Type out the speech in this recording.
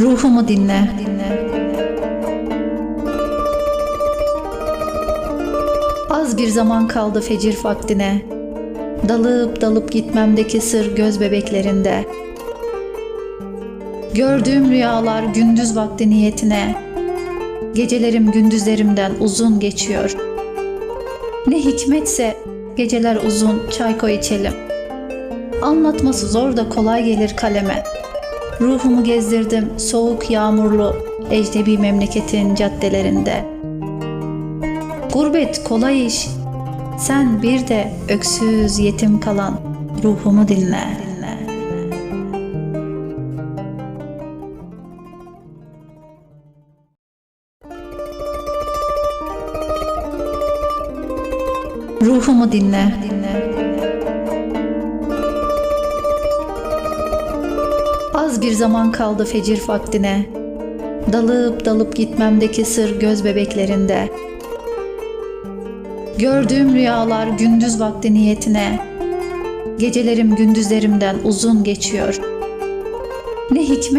Ruhumu dinle. Az bir zaman kaldı fecir vaktine. Dalıp dalıp gitmemdeki sır göz bebeklerinde. Gördüğüm rüyalar gündüz vakti niyetine. Gecelerim gündüzlerimden uzun geçiyor. Ne hikmetse geceler uzun çay koy içelim. Anlatması zor da kolay gelir kaleme. Ruhumu gezdirdim soğuk yağmurlu ecnebi memleketin caddelerinde. Gurbet kolay iş. Sen bir de öksüz yetim kalan ruhumu dinle. Ruhumu dinle. Az bir zaman kaldı fecir vaktine. Dalıp dalıp gitmemdeki sır göz bebeklerinde. Gördüğüm rüyalar gündüz vakti niyetine. Gecelerim gündüzlerimden uzun geçiyor. Ne hikmet